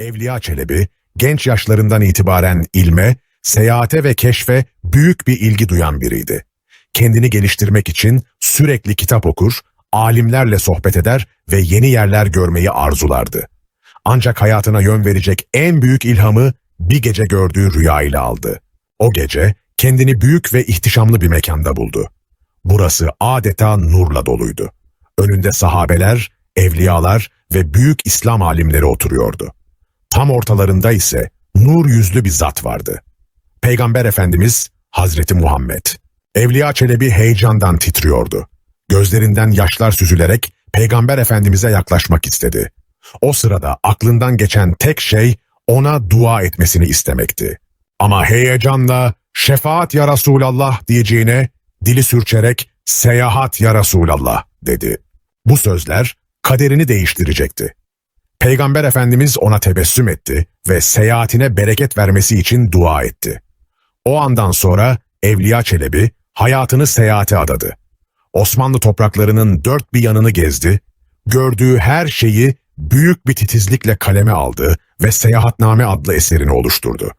Evliya Çelebi, genç yaşlarından itibaren ilme, seyahate ve keşfe büyük bir ilgi duyan biriydi. Kendini geliştirmek için sürekli kitap okur, alimlerle sohbet eder ve yeni yerler görmeyi arzulardı. Ancak hayatına yön verecek en büyük ilhamı bir gece gördüğü rüya ile aldı. O gece kendini büyük ve ihtişamlı bir mekanda buldu. Burası adeta nurla doluydu. Önünde sahabeler, evliyalar ve büyük İslam alimleri oturuyordu. Tam ortalarında ise nur yüzlü bir zat vardı. Peygamber Efendimiz Hazreti Muhammed. Evliya Çelebi heyecandan titriyordu. Gözlerinden yaşlar süzülerek Peygamber Efendimiz'e yaklaşmak istedi. O sırada aklından geçen tek şey ona dua etmesini istemekti. Ama heyecanla şefaat ya Resulallah diyeceğine dili sürçerek seyahat ya Resulallah dedi. Bu sözler kaderini değiştirecekti. Peygamber Efendimiz ona tebessüm etti ve seyahatine bereket vermesi için dua etti. O andan sonra Evliya Çelebi hayatını seyahate adadı. Osmanlı topraklarının dört bir yanını gezdi, gördüğü her şeyi büyük bir titizlikle kaleme aldı ve Seyahatname adlı eserini oluşturdu.